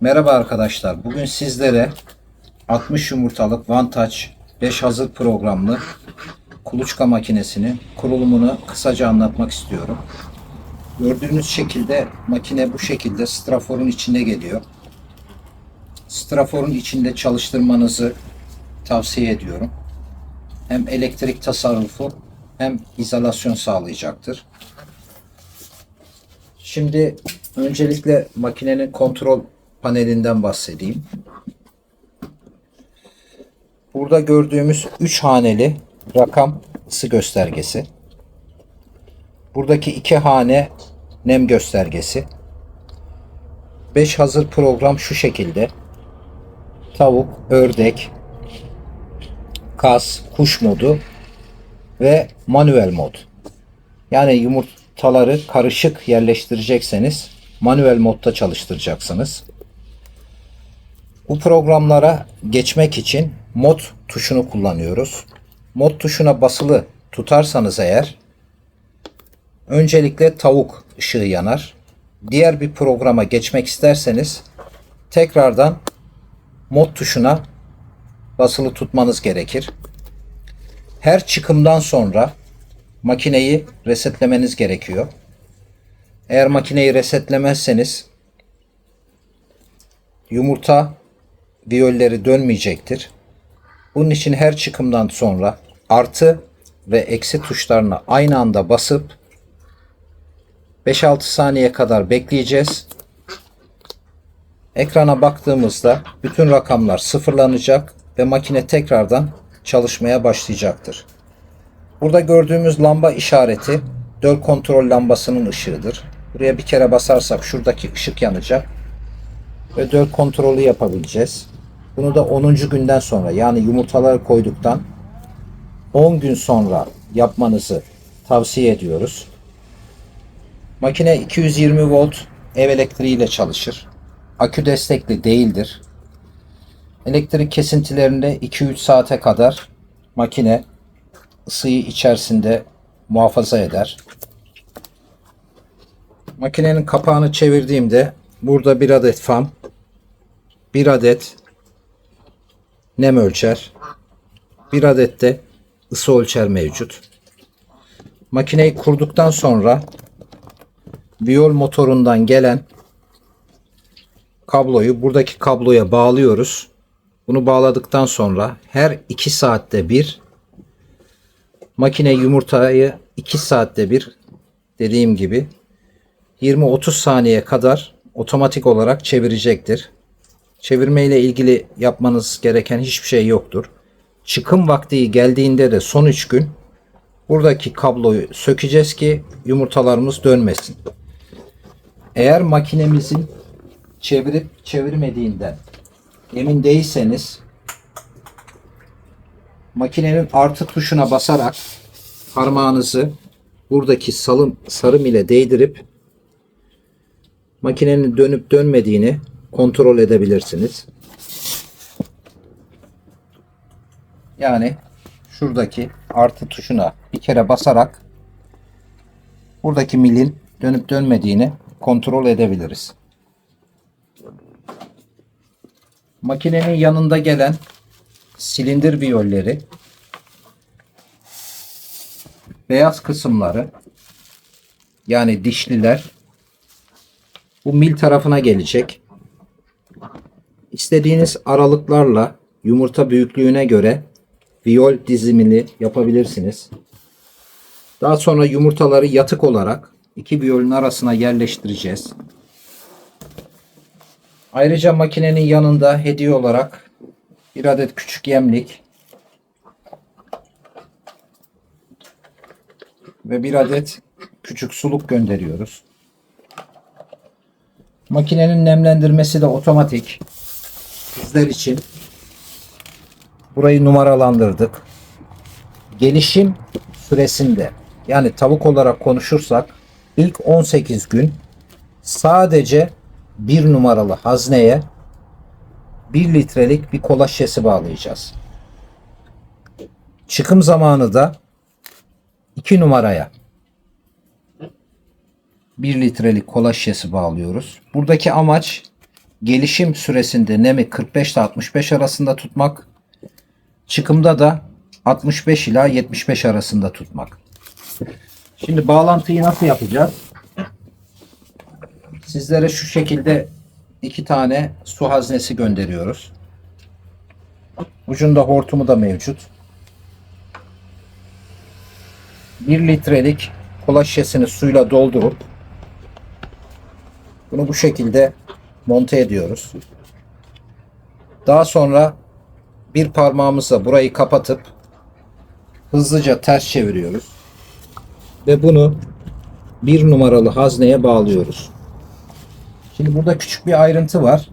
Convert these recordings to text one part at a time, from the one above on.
Merhaba arkadaşlar. Bugün sizlere 60 yumurtalık Vantage 5 hazır programlı kuluçka makinesinin kurulumunu kısaca anlatmak istiyorum. Gördüğünüz şekilde makine bu şekilde straforun içinde geliyor. Straforun içinde çalıştırmanızı tavsiye ediyorum. Hem elektrik tasarrufu hem izolasyon sağlayacaktır. Şimdi öncelikle makinenin kontrol panelinden bahsedeyim. Burada gördüğümüz 3 haneli rakam ısı göstergesi. Buradaki 2 hane nem göstergesi. 5 hazır program şu şekilde. Tavuk, ördek, kas, kuş modu ve manuel mod. Yani yumurtaları karışık yerleştirecekseniz manuel modda çalıştıracaksınız. Bu programlara geçmek için mod tuşunu kullanıyoruz. Mod tuşuna basılı tutarsanız eğer öncelikle tavuk ışığı yanar. Diğer bir programa geçmek isterseniz tekrardan mod tuşuna basılı tutmanız gerekir. Her çıkımdan sonra makineyi resetlemeniz gerekiyor. Eğer makineyi resetlemezseniz yumurta viyolleri dönmeyecektir. Bunun için her çıkımdan sonra artı ve eksi tuşlarına aynı anda basıp 5-6 saniye kadar bekleyeceğiz. Ekrana baktığımızda bütün rakamlar sıfırlanacak ve makine tekrardan çalışmaya başlayacaktır. Burada gördüğümüz lamba işareti döl kontrol lambasının ışığıdır. Buraya bir kere basarsak şuradaki ışık yanacak ve döl kontrolü yapabileceğiz. Bunu da 10. günden sonra yani yumurtaları koyduktan 10 gün sonra yapmanızı tavsiye ediyoruz. Makine 220 volt ev elektriğiyle çalışır. Akü destekli değildir. Elektrik kesintilerinde 2-3 saate kadar makine ısıyı içerisinde muhafaza eder. Makinenin kapağını çevirdiğimde burada bir adet fan, bir adet nem ölçer, bir adet de ısı ölçer mevcut. Makineyi kurduktan sonra viyol motorundan gelen kabloyu buradaki kabloya bağlıyoruz. Bunu bağladıktan sonra her 2 saatte bir makine yumurtayı 2 saatte bir dediğim gibi 20-30 saniye kadar otomatik olarak çevirecektir. Çevirme ile ilgili yapmanız gereken hiçbir şey yoktur. Çıkım vakti geldiğinde de son 3 gün buradaki kabloyu sökeceğiz ki yumurtalarımız dönmesin. Eğer makinemizin çevirip çevirmediğinden emin değilseniz makinenin artı tuşuna basarak parmağınızı buradaki salım sarım ile değdirip makinenin dönüp dönmediğini kontrol edebilirsiniz. Yani şuradaki artı tuşuna bir kere basarak buradaki milin dönüp dönmediğini kontrol edebiliriz. Makinenin yanında gelen silindir viyolleri beyaz kısımları yani dişliler bu mil tarafına gelecek. İstediğiniz aralıklarla yumurta büyüklüğüne göre viyol dizimini yapabilirsiniz. Daha sonra yumurtaları yatık olarak iki viyolün arasına yerleştireceğiz. Ayrıca makinenin yanında hediye olarak bir adet küçük yemlik ve bir adet küçük suluk gönderiyoruz. Makinenin nemlendirmesi de otomatik. Sizler için burayı numaralandırdık. Gelişim süresinde yani tavuk olarak konuşursak ilk 18 gün sadece bir numaralı hazneye 1 litrelik bir kola şişesi bağlayacağız. Çıkım zamanı da 2 numaraya 1 litrelik kola şişesi bağlıyoruz. Buradaki amaç gelişim süresinde nemi 45 ile 65 arasında tutmak, çıkımda da 65 ila 75 arasında tutmak. Şimdi bağlantıyı nasıl yapacağız? Sizlere şu şekilde iki tane su haznesi gönderiyoruz. Ucunda hortumu da mevcut. 1 litrelik kola şişesini suyla doldurup bunu bu şekilde monte ediyoruz. Daha sonra bir parmağımızla burayı kapatıp hızlıca ters çeviriyoruz. Ve bunu bir numaralı hazneye bağlıyoruz. Şimdi burada küçük bir ayrıntı var.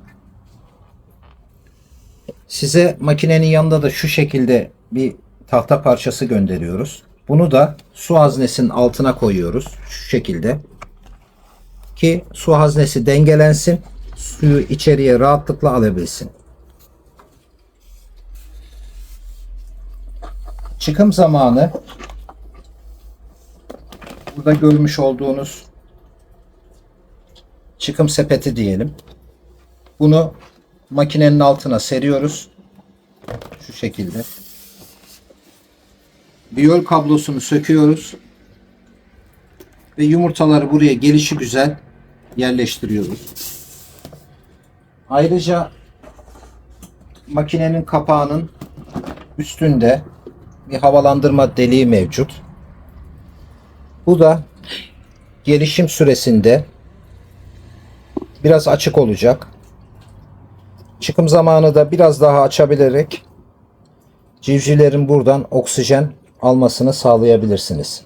Size makinenin yanında da şu şekilde bir tahta parçası gönderiyoruz. Bunu da su haznesinin altına koyuyoruz. Şu şekilde. Ki su haznesi dengelensin. Suyu içeriye rahatlıkla alabilsin. Çıkım zamanı burada görmüş olduğunuz çıkım sepeti diyelim. Bunu makinenin altına seriyoruz. Şu şekilde. Biyol kablosunu söküyoruz. Ve yumurtaları buraya gelişi güzel yerleştiriyoruz. Ayrıca makinenin kapağının üstünde bir havalandırma deliği mevcut. Bu da gelişim süresinde biraz açık olacak. Çıkım zamanı da biraz daha açabilerek civcivlerin buradan oksijen almasını sağlayabilirsiniz.